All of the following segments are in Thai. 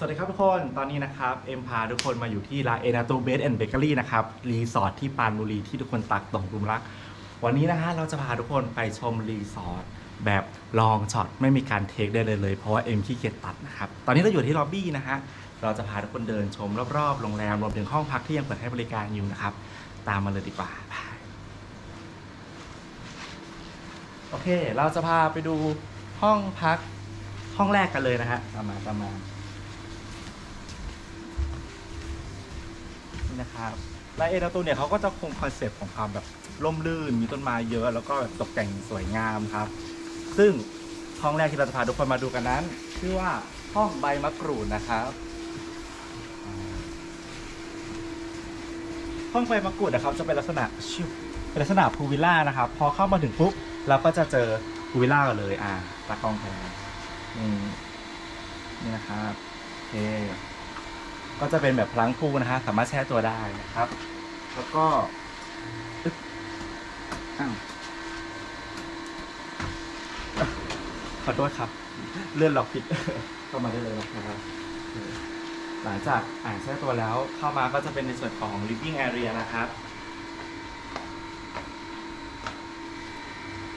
สวัสดีครับทุกคน ตอนนี้นะครับ เอ็มพาทุกคนมาอยู่ที่ร้านเอนาตูเบสแอนด์เบเกอรี่นะครับ รีสอร์ทที่ปานบุรีที่ทุกคนตักตกหลุมรัก วันนี้นะฮะเราจะพาทุกคนไปชมรีสอร์ทแบบลองช็อตไม่มีการเทคได้เลยเลยเพราะว่าเอ็มขี้เกียจตัดนะครับ ตอนนี้เราอยู่ที่ล็อบบี้นะฮะ เราจะพาทุกคนเดินชมรอบๆ โรงแรมรวมถึงห้องพักที่ยังเปิดให้บริการอยู่นะครับ ตามมาเลยดีกว่าไปโอเค เราจะพาไปดูห้องพักห้องแรกกันเลยนะฮะตามมาตามมา นะครับและเอนาตูเนี่ยเขาก็จะคงคอนเซปต์ของความแบบร่มรื่น มีต้นไม้เยอะ แล้วก็แบบตกแต่งสวยงามครับ ซึ่งห้องแรกที่เราจะพาทุกคนมาดูกันนั้น ชื่อว่าห้องใบมะกรูดนะครับ ห้องใบมะกรูดนะครับจะเป็นลักษณะชิวเป็นลักษณะพูลวิลล่านะครับ พอเข้ามาถึงปุ๊บเราก็จะเจอพูลวิลล่ากันเลย อ่าตากล้องแทนนี่นี่นะครับโอเค ก็จะเป็นแบบพลังพูนะฮะสามารถแช่ตัวได้นะครับ แล้วก็อึ๊บอ้าวอะขอโทษครับ เลื่อนล็อกผิดเข้ามาได้เลยนะครับ หลังจากอ่านแช่ตัวแล้วเข้ามาก็จะเป็นในส่วนของ living area นะครับ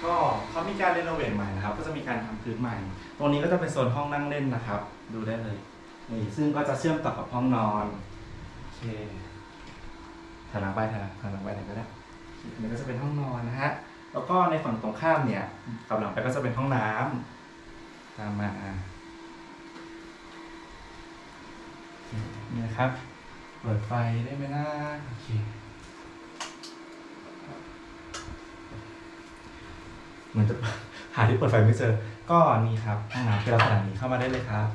ก็เขามีการรีโนเวทใหม่นะครับ ก็จะมีการทำพื้นใหม่ ตรงนี้ก็จะเป็นโซนห้องนั่งเล่นนะครับ ดูได้เลย นี่ซึ่งก็จะเชื่อมต่อกับห้องนอนโอเคถอยหลังไปถอยหลังถอยหลังไปไหนก็ได้อันนี้ก็จะเป็นห้องนอนนะฮะแล้วก็ในฝั่งตรงข้ามเนี่ยกับหลังไปก็จะเป็นห้องน้ำตามมาอะนี่ครับ เปิดไฟได้ไหมนะโอเคเหมือนจะหาที่เปิดไฟไม่เจอ ก็นี่ครับห้องน้ำเป็นลักษณะนี้เข้ามาได้เลยครับ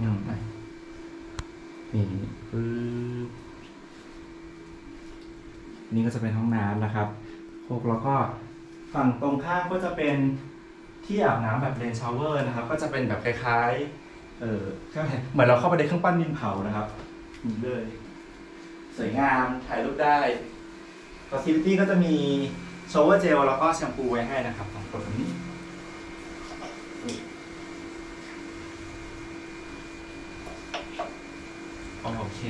อืมนี่ปึ๊บนี่ก็จะเป็นห้องน้ำนะครับพวกแล้วก็ฝั่งตรงข้ามก็จะเป็นที่อาบน้ำแบบเรนชาวเวอร์นะครับ ก็จะเป็นแบบคล้ายๆ เออเหมือนเราเข้าไปในเครื่องปั้นดินเผานะครับนี่เลย สวยงามถ่ายรูปได้ฟ a ซิลิตี้ก็จะมีโชเวอร์เจลแล้วก็แชมพูไว้ให้นะครับสองคนนี้ โอเค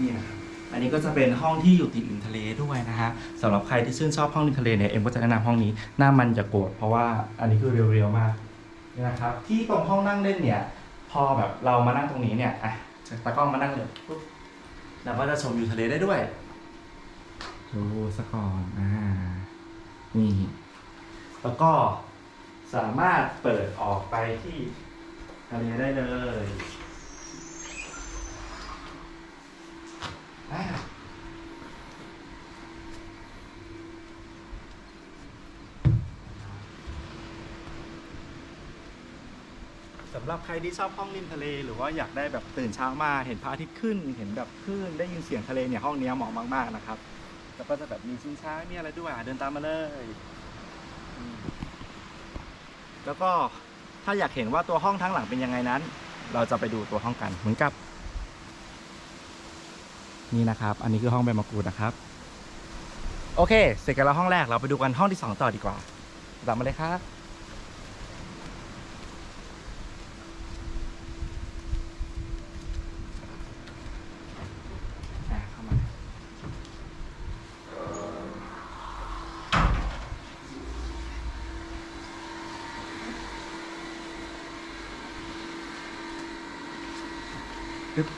นี่นะครับ อันนี้ก็จะเป็นห้องที่อยู่ติดริมทะเลด้วยนะฮะสำหรับใครที่ชื่นชอบห้องริมทะเลเนี่ยเอ็มก็จะแนะนำห้องนี้ หน้ามันจะโกรธเพราะว่าอันนี้คือเรียวๆมากนี่นะครับ ที่ตรงห้องนั่งเล่นเนี่ย พอแบบเรามานั่งตรงนี้เนี่ยอะตากล้องมานั่งเลยปุ๊บเราก็จะชมวิวทะเลได้ด้วยดูสกอนอ่านี่ แล้วก็สามารถเปิดออกไปที่ทะเลได้เลย อ่า สำหรับใครที่ชอบห้องริมทะเลหรือว่าอยากได้แบบตื่นเช้ามาเห็นพระอาทิตย์ขึ้น เห็นแบบคลื่นได้ยินเสียงทะเลเนี่ยห้องเนี้ยเหมาะมากๆนะครับ แล้วก็จะแบบมีชิงช้ามีอะไรด้วยอะเดินตามมาเลยอืมแล้วก็ถ้าอยากเห็นว่าตัวห้องทั้งหลังเป็นยังไงนั้น เราจะไปดูตัวห้องกันเหมือนกับ นี่นะครับ อันนี้คือห้องใบมะกรูดนะครับ โอเค เสร็จกันแล้วห้องแรกเราไปดูกันห้องที่สองต่อดีกว่าตามมาเลยครับอะเข้ามาปึ๊บ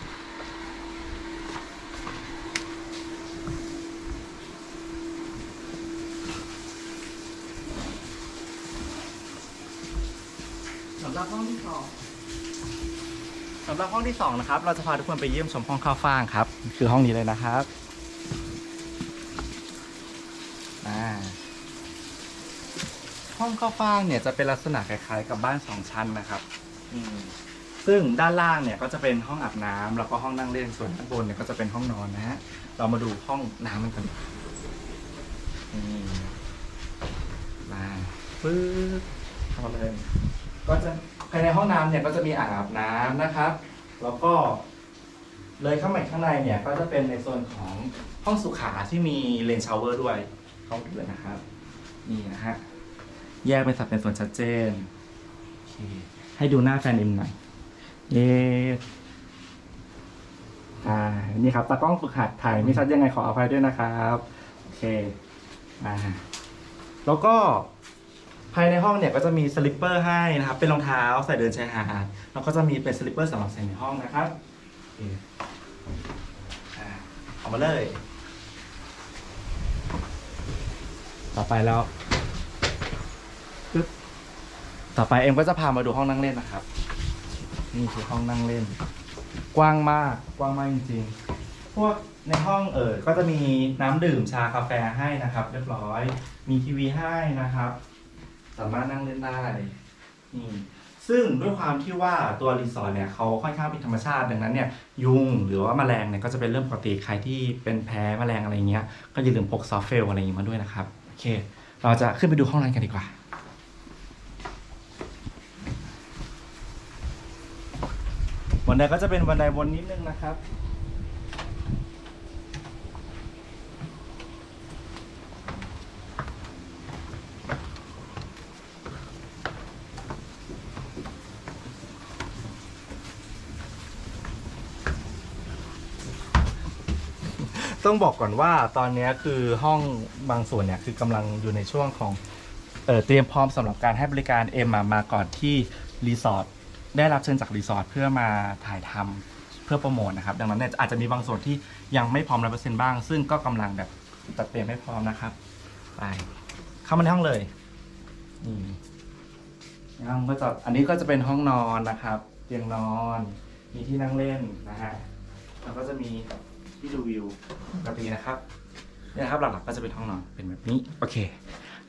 หรับห้องที่สองสำหรับห้องที่สองนะครับ เราจะพาทุกคนไปเยี่ยมชมห้องข้าวฟ่างครับ คือห้องนี้เลยนะครับอ่าห้องข้าวฟ่างเนี่ยจะเป็นลักษณะคล้ายๆ กับบ้านสองชั้นนะครับอืมซึ่งด้านล่างเนี่ยก็จะเป็นห้องอาบน้ำแล้วก็ห้องนั่งเล่นส่วนด้านบนเนี่ยก็จะเป็นห้องนอนนะฮะเรามาดูห้องน้ำมันกันนี่มาปึ๊บเข้ามาเลย ก็จะภายในห้องน้ำเนี่ยก็จะมีอ่างอาบน้ำนะครับ แล้วก็เลยเข้ามาข้างในเนี่ยก็จะเป็นในโซนของห้องสุขาที่มีเลนชาวเวอร์ด้วยเข้าไปด้วยนะครับ นี่นะฮะแยกเป็นสัดเป็นส่วนชัดเจนโอเคให้ดูหน้าแฟนเอ็มหน่อยเย้อ่านี่ครับตากล้องฝึกหัดถ่ายไม่ชัดยังไงขออภัยด้วยนะครับ โอเคอ่าแล้วก็ ภายในห้องเนี่ยก็จะมีสลิปเปอร์ให้นะครับ เป็นรองเท้าใส่เดินชายหาดแล้วก็จะมีเป็นสลิปเปอร์สำหรับใส่ในห้องนะครับอเคอ่าเออกมาเลย ต่อไปแล้วปึ๊บต่อไปเอ็มก็จะพามาดูห้องนั่งเล่นนะครับ นี่คือห้องนั่งเล่น กว้างมากกว้างมากจริงๆ พวกในห้องเออก็จะมีน้ำดื่มชา กาแฟให้นะครับ เรียบร้อย มีทีวีให้นะครับ สามารถนั่งเล่นได้นี่ซึ่งด้วยความที่ว่าตัวรีสอร์ทเนี่ยเขาค่อนข้างเป็นธรรมชาติดังนั้นเนี่ยยุงหรือว่าแมลงเนี่ยก็จะเป็นเรื่องปกติใครที่เป็นแพ้แมลงอะไรเงี้ยก็อย่าลืมพกซอฟเฟลอะไรอย่างงี้มาด้วยนะครับโอเค เราจะขึ้นไปดูห้องนั้นกันดีกว่า บันไดก็จะเป็นบันไดวนนิดนึงนะครับ ต้องบอกก่อนว่าตอนนี้คือห้องบางส่วนเนี่ยคือกำลังอยู่ในช่วงของเออเตรียมพร้อมสำหรับการให้บริการเอ็มอะมาก่อนที่รีสอร์ทได้รับเชิญจากรีสอร์ทเพื่อมาถ่ายทำเพื่อโปรโมทนะครับ ดังนั้นเนี่ยอาจจะมีบางส่วนที่ยังไม่พร้อมร้อยเปอร์เซ็นต์บ้าง ซึ่งก็กำลังแบบจัดเตรียมให้พร้อมนะครับไปเข้ามาในห้องเลยนี่ในห้องก็จะอันนี้ก็จะเป็นห้องนอนนะครับ เตียงนอน มีที่นั่งเล่นนะฮะแล้วก็จะมี ที่ดูวิวปกตินะครับเนี่ยนะครับหลักๆก็จะเป็นห้องนอนเป็นแบบนี้โอเค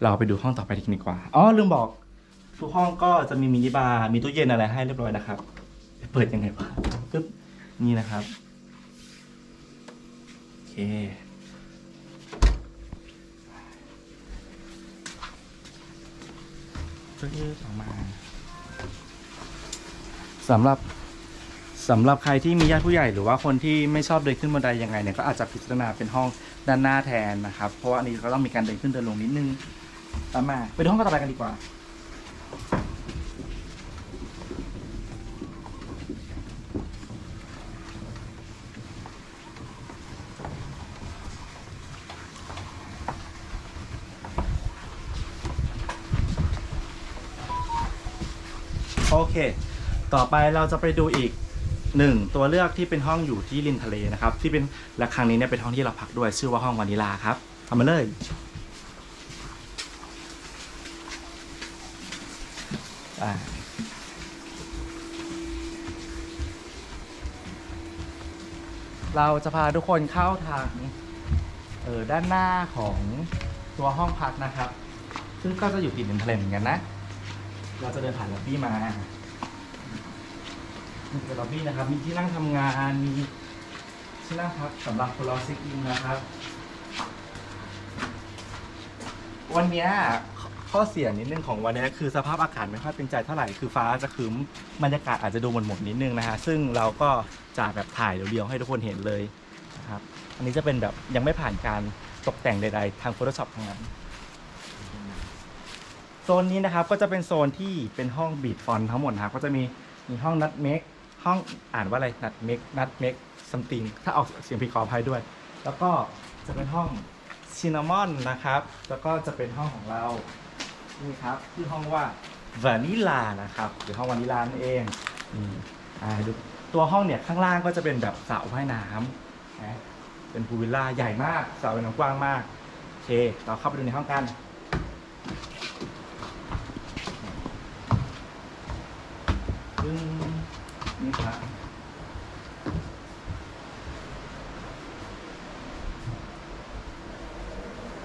เราไปดูห้องต่อไปดีกว่าอ๋อลืมบอก ทุกห้องก็จะมีมินิบาร์มีตู้เย็นอะไรให้เรียบร้อยนะครับ เปิดยังไงวะปึ๊บนี่นะครับโอเคปึ๊บออกมาสำหรับ สำหรับใครที่มีญาติผู้ใหญ่หรือว่าคนที่ไม่ชอบเดินขึ้นบันไดยังไงเนี่ยก็อาจจะพิจารณาเป็นห้องด้านหน้าแทนนะครับ เพราะว่าอันนี้ก็ต้องมีการเดินขึ้นเดินลงนิดนึงตามมา ไปดูห้องต่อไปกันดีกว่า โอเค ต่อไปเราจะไปดูอีก หนึ่งตัวเลือกที่เป็นห้องอยู่ที่ริมทะเลนะครับ ที่เป็นและครั้งนี้เนี่ยเป็นห้องที่เราพักด้วยชื่อว่าห้องวานิลาครับทำมาเลยอ่าเราจะพาทุกคนเข้าทางเออด้านหน้าของตัวห้องพักนะครับ ซึ่งก็จะอยู่ติดริมทะเลเหมือนกันนะ เราจะเดินผ่านล็อบบี้มา เป็นล็อบบี้นะครับ มีที่นั่งทำงาน มีที่นั่งพักสำหรับคนรอเช็คอินนะครับ วันเนี้ยขข้อเสียนิดนึงของวันเนี้ยคือสภาพอากาศไม่ค่อยเป็นใจเท่าไหร่ คือฟ้าจะครึ้มบรรยากาศอาจจะดูหม่นหมดนิดนึงนะฮะ ซึ่งเราก็จะแบบถ่ายเรียวๆให้ทุกคนเห็นเลยนะครับ อันนี้จะเป็นแบบยังไม่ผ่านการตกแต่งใดๆ ทาง Photoshop ทั้งนั้น โซนนี้นะครับก็จะเป็นโซนที่เป็นห้องบีดฟอนทั้งหมดนะครับก็จะมีมีห้องนัดเมก ห้องอ่านว่าอะไรนัดเมกนัดเมกซัมติงถ้าออกเสียงผิดขออภัยด้วย แล้วก็จะเป็นห้องชินามอนนะครับ แล้วก็จะเป็นห้องของเรา นี่ครับที่ห้องว่าวานิลานะครับ หรือห้องวานิลานั่นเองอ่าดูตัวห้องเนี่ยข้างล่างก็จะเป็นแบบสระว่ายน้ำนะเป็นพูลวิลล่าใหญ่มากสระว่ายน้ำกว้างมาก โอเค เราเข้าไปดูในห้องกัน ซึ่งนี่ครับ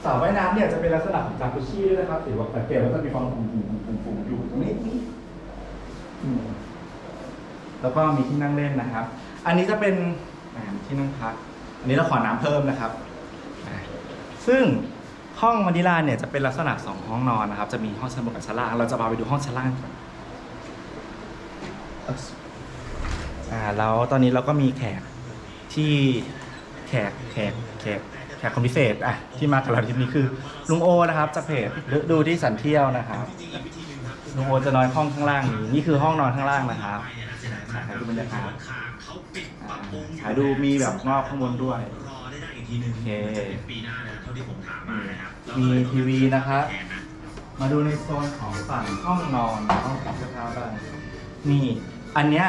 สระว่ายน้ำเนี่ยจะเป็นลักษณะของจากุชี่ด้วยนะครับถือว่าสังเกตว่าจะมีความฝุ่นๆๆๆอยู่ตรงนี้อืมแล้วก็มีที่นั่งเล่นนะครับ อันนี้จะเป็นที่นั่งพัก อันนี้เราขอน้ำเพิ่มนะครับ ซึ่งห้องมานิลาเนี่ยจะเป็นลักษณะสองห้องนอนนะครับ จะมีห้องชั้นบนกับชั้นล่าง เราจะพาไปดูห้องชั้นล่างก่อนอ่าแล้วตอนนี้เราก็มีแขกที่แขกแขกแขก ขกคนพิเศษอะที่มากับเราทีนี้คือลุงโอนะครับจากเพจดูที่สันเที่ยวนะครับลุงโอจะนอนห้องข้างล่างนี้นี่คือห้องนอนข้างล่างนะครับถ่ายดูบรรยากาศอ่าถ่ายดูมีแบบงอกข้างบนด้วยโอเคมีทีวีนะครับมาดูในโซนของฝั่งห้องนอนห้องเสื้อผ้าบ้างนี่อันเนี้ย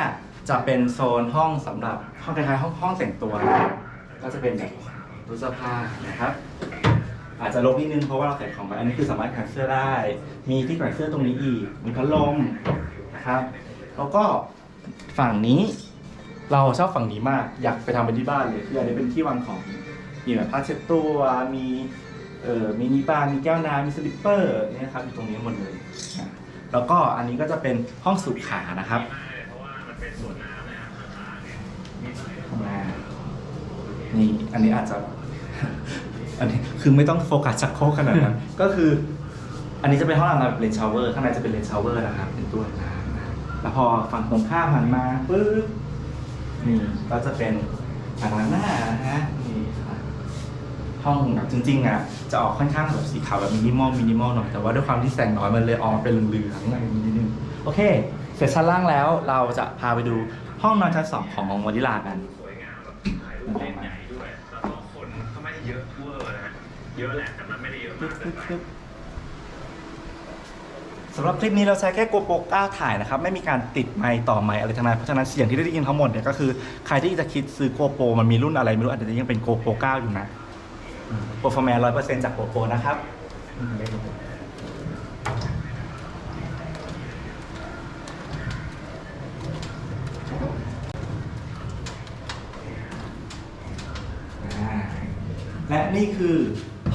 จะเป็นโซนห้องสำหรับห้องคล้ายๆห้องห้องแต่งตัว ก็จะเป็นแบบ ตู้เสื้อผ้านะครับ อาจจะลบนิดนึงเพราะว่าเราใส่ของไปอันนี้คือสามารถแขวนเสื้อได้ มีที่แขวนเสื้อตรงนี้อีกมีพัดลมนะครับ แล้วก็ฝั่งนี้เราชอบฝั่งนี้มาก อยากไปทำเป็นที่บ้านเลยคืออันนี้เป็นที่วางของ มีแบบผ้าเช็ดตัว มีเอ่อมินิบาร์มีแก้วน้ำมีสลิปเปอร์เนี่ยครับอยู่ตรงนี้หมดเลยนะแล้วก็อันนี้ก็จะเป็นห้องสุขานะครับมานี่อันนี้อาจจะ อันนี้คือไม่ต้องโฟกัสชักโครกขนาดนั้น ก็คือ อันนี้จะเป็นห้องอาบน้ำแบบเลนชาวเวอร์ข้างในจะเป็นเลนชาวเวอร์นะครับเป็นตัวน้ำนะแล้วพอฝั่งตรงข้ามหันมาปึ๊บนี่ก็จะเป็นอ่างล้างหน้านะฮะนี่ครับห้องแบบจริงๆอะจะออกค่อนข้างแบบสีขาวแบบมินิมอลมินิมอลหน่อยแต่ว่าด้วยความที่แสงน้อยมันเลยออกมาเป็นเหลืองๆอะไรนิดนึงโอเค เสร็จชั้นล่างแล้วเราจะพาไปดูห้องนอนชั้นสองของวานิลากัน เยอะแหละแต่มันไม่ได้เยอะมากเกินไป สำหรับคลิปนี้เราใช้แค่ GoPro 9ถ่ายนะครับ ไม่มีการติดไมค์ต่อไมค์อะไรทั้งนั้นเพราะฉะนั้นเสียงที่ได้ยินทั้งหมดเนี่ยก็คือ ใครที่จะคิดซื้อ GoPro มันมีรุ่นอะไรไม่รู้อาจจะยังเป็น GoPro 9อยู่นะโปร performance 100%จาก GoPro นะครับอืมอ่าและนี่คือ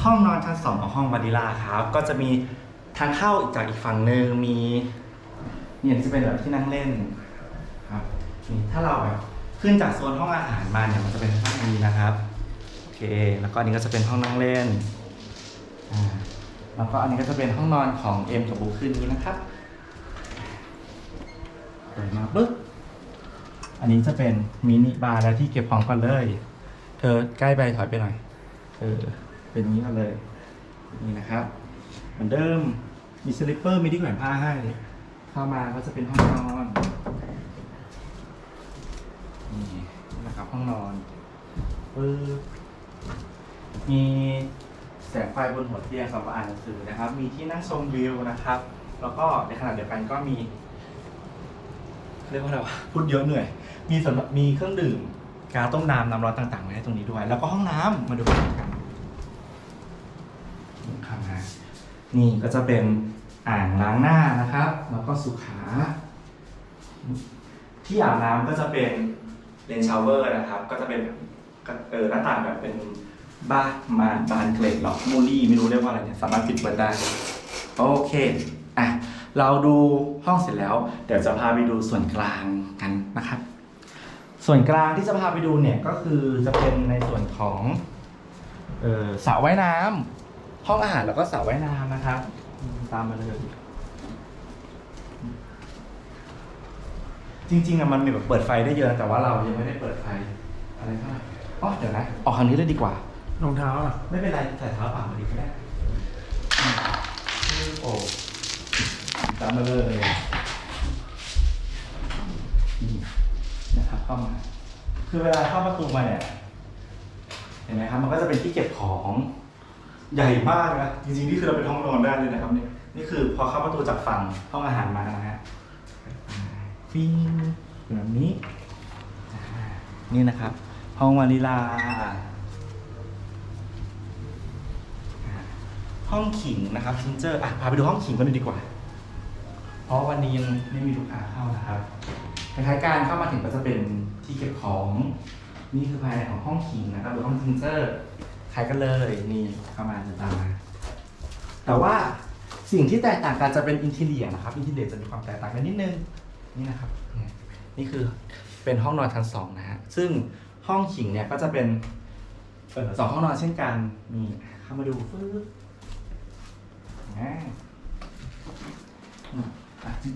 ห้องนอนชั้นสองของห้องวานิลาครับ ก็จะมีทางเข้าจากอีกฝั่งหนึ่งมีเนี่ยจะเป็นแบบที่นั่งเล่นครับนี่ถ้าเราแบบขึ้นจากโซนห้องอาหารมาเนี่ยมันจะเป็นห้องนี้นะครับโอเค แล้วก็อันนี้ก็จะเป็นห้องนั่งเล่นอ่าแล้วก็อันนี้ก็จะเป็นห้องนอนของเอ็มกับบูคืนนี้นะครับเปิดมาปึ๊บอันนี้จะเป็นมินิบาร์และที่เก็บของก่อนเลย เธอใกล้ไปถอยไปหน่อย เออ เป็นอย่างนี้มาเลย นี่นะครับ เหมือนเดิม มีสลิปเปอร์มีที่แขวนผ้าให้ เข้ามาก็จะเป็นห้องนอน นี่นะครับห้องนอนปึ๊บมีแสงไฟบนหัวเตียงสำหรับอ่านหนังสือนะครับ มีที่นั่งชมวิวนะครับ แล้วก็ในขณะเดียวกันก็มีเรียกว่าอะไรวะพูดเยอะเหนื่อย มีสำหรับมีเครื่องดื่ม กาต้มน้ำน้ำร้อนต่างๆไว้ให้ตรงนี้ด้วย แล้วก็ห้องน้ำมาดูกัน ข้างหน้านี่ก็จะเป็นอ่างล้างหน้านะครับ แล้วก็สุขา ที่อาบน้ำก็จะเป็นเลนชาวเวอร์นะครับ ก็จะเป็นเออหน้าต่างแบบเป็นบ้านมาบานเกล็ดหรอกมูลี่ไม่รู้เรียกว่าอะไรเนี่ยสามารถปิดเปิดได้ โอเคอะเราดูห้องเสร็จแล้ว เดี๋ยวจะพาไปดูส่วนกลางกันนะครับ ส่วนกลางที่จะพาไปดูเนี่ยก็คือจะเป็นในส่วนของเออสระว่ายน้ำ ห้องอาหารแล้วก็สระว่ายน้ำนะครับอืมตามมาเลย จริงๆอะมันมีแบบเปิดไฟได้เยอะแต่ว่าเรายังไม่ได้เปิดไฟอะไรเท่าไหร่อ๋อเดี๋ยวนะออกทางนี้เลยดีกว่า รองเท้าอะ ไม่เป็นไรใส่เท้าเปล่ามาดีก็ได้อืมโอ้ตามมาเลยนี่นะครับเข้ามา คือเวลาเข้าประตูมาเนี่ย เห็นไหมครับ มันก็จะเป็นที่เก็บของ ใหญ่มากนะจริงๆนี่คือเราเป็นห้องนอนได้เลยนะครับเนี่ยนี่คือพอเข้าประตูจากฝั่งห้องอาหารมานะฮะฟิงแบบนี้อ่นี่นะครับ ห้องวานิลา ห้องขิงนะครับซินเจอร์อะพาไปดูห้องขิงกันเลยดีกว่า เพราะวันนี้ยังไม่มีลูกค้าเข้านะครับคล้ายๆการเข้ามาถึงก็จะเป็นที่เก็บของ นี่คือภายในของห้องขิงนะครับหรือห้องซินเจอร์ คล้ายกันเลยนี่เข้ามาจะตามมาแต่ว่าสิ่งที่แตกต่างกันจะเป็นอินทีเรียนะครับอินทีเรียจะมีความแตกต่างกันนิดนึงนี่นะครับนี่คือเป็นห้องนอนชั้นสองนะฮะซึ่งห้องขิงเนี่ยก็จะเป็นสองห้องนอนเช่นกันนี่เข้ามาดู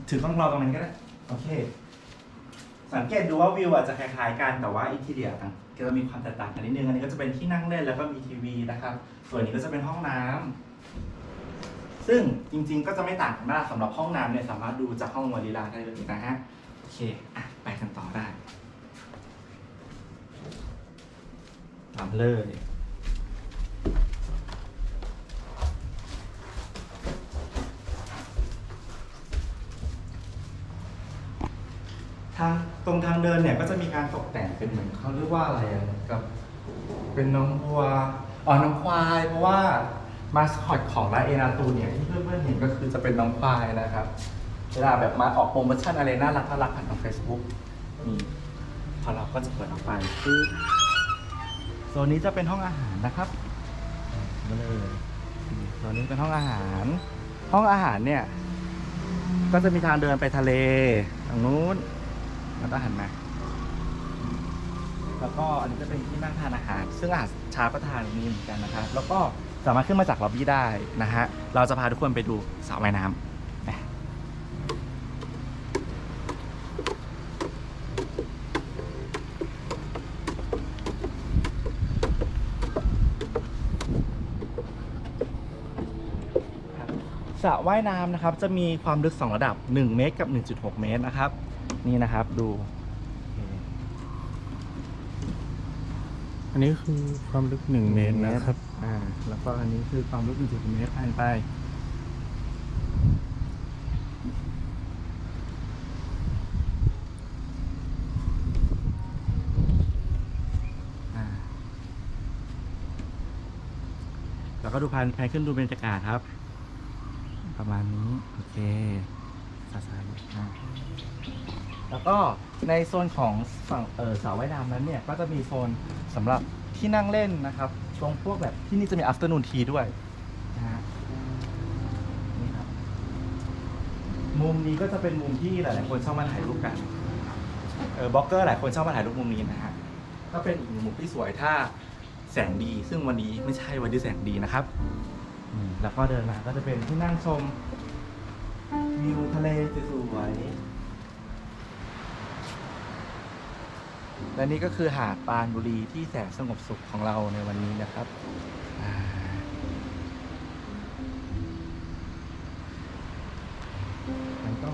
ถือกล้องเราตรงนั้นก็ได้โอเค สังเกตดูว่าวิวอาจจะคล้ายๆกันแต่ว่าอินทีเรียต่างก็จะมีความแตกต่างกันนิดนึงอันนี้ก็จะเป็นที่นั่งเล่นแล้วก็มีทีวีนะครับส่วนนี้ก็จะเป็นห้องน้ำซึ่งจริงๆก็จะไม่ต่างกันมากสำหรับห้องน้ำเนี่ยสามารถดูจากห้องวอลีลาได้เลยนะฮะโอเคอะไปกันต่อได้ตามเลย ทางตรงทางเดินเนี่ยก็จะมีการตกแต่งเป็นเหมือนเขาเรียกว่าอะไรอะกับ เป็นน้องวัวอ๋อน้องควาย เพราะว่ามาสคอตของร้านเอนาตูเนี่ยที่เพื่อนๆเห็นก็คือจะเป็นน้องควายนะครับเวลาแบบมาออกโปรโมชั่นอะไรน่ารักน่ารักผ่านทาง Facebook นี่พอเราก็จะเปิดออกไปคือโซนนี้จะเป็นห้องอาหารนะครับมาเลยโซนนี้เป็นห้องอาหาร ห้องอาหารเนี่ยก็จะมีทางเดินไปทะเลทางนู้น แล้วก็หันมา แล้วก็อันนี้จะเป็นที่นั่งทานอาหาร ซึ่งอาหารเช้าก็ทานนี้เหมือนกันนะครับ แล้วก็สามารถขึ้นมาจากล็อบบี้ได้นะฮะ เราจะพาทุกคนไปดูสระว่ายน้ำนะสระว่ายน้ำนะครับจะมีความลึก 2 ระดับ 1 เมตรกับ 1.6 เมตรนะครับ นี่นะครับดู อันนี้คือความลึกหนึ่งเมตรนะครับ อ่า แล้วก็อันนี้คือความลึก1.6เมตรผ่านไปอ่าแล้วก็ดูพันแพนขึ้นดูบรรยากาศครับ ประมาณนี้ โอเคซาซาอ่าแล้วก็ในโซนของฝั่งเออสระว่ายน้ำนั้นเนี่ยก็จะมีโซนสำหรับที่นั่งเล่นนะครับตรงพวกแบบที่นี่จะมี afternoon tea ด้วยนะฮะนี่ครับมุมนี้ก็จะเป็นมุมที่หลายๆคนชอบมาถ่ายรูปกันเออบล็อกเกอร์หลายคนชอบมาถ่ายรูปมุมนี้นะฮะก็เป็นอีกหนึ่งมุมที่สวยถ้าแสงดี ซึ่งวันนี้ไม่ใช่วันที่แสงดีนะครับ แล้วก็เดินมาก็จะเป็นที่นั่งชม วิวทะเลสวยๆและนี่ก็คือหาดปานบุรีที่แสนสงบสุขของเราในวันนี้นะครับมันก็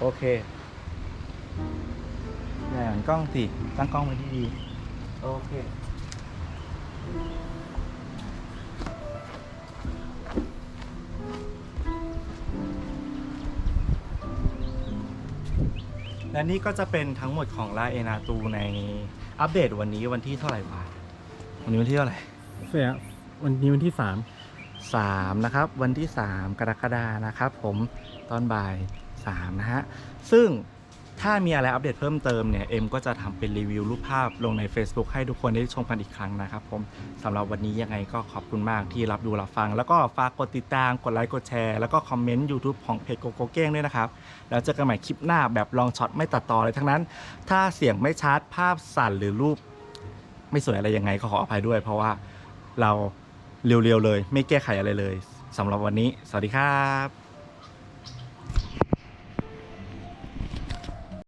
โอเคอย่าหันกล้องสิ ตั้งกล้องไว้ดีๆ โอเคและนี่ก็จะเป็นทั้งหมดของลาเอนาตูในอัปเดตวันนี้วันที่เท่าไหร่วะวันนี้วันที่เท่าไหร่เสียวันนี้วันที่สามสามนะครับ วันที่สามกรกฎานะครับ ผมตอนบ่ายสามนะฮะซึ่ง ถ้ามีอะไรอัปเดตเพิ่มเติมเนี่ยเอ็มก็จะทำเป็นรีวิวรูปภาพลงใน Facebook ให้ทุกคนได้ชมกันอีกครั้งนะครับผมสำหรับวันนี้ยังไงก็ขอบคุณมากที่รับดูรับฟัง แล้วก็ฝากกดติดตามกดไลค์กดแชร์แล้วก็คอมเมนต์ YouTube ของเพจโกโก้เก้งด้วยนะครับแล้วเจอกันใหม่คลิปหน้าแบบลองช็อตไม่ตัดต่อเลยทั้งนั้น ถ้าเสียงไม่ชัดภาพสั่นหรือรูป ไม่สวยอะไรยังไงก็ขออภัยด้วย เพราะว่าเราเรียวๆเลย ไม่แก้ไขอะไรเลยสำหรับวันนี้ สวัสดีครับ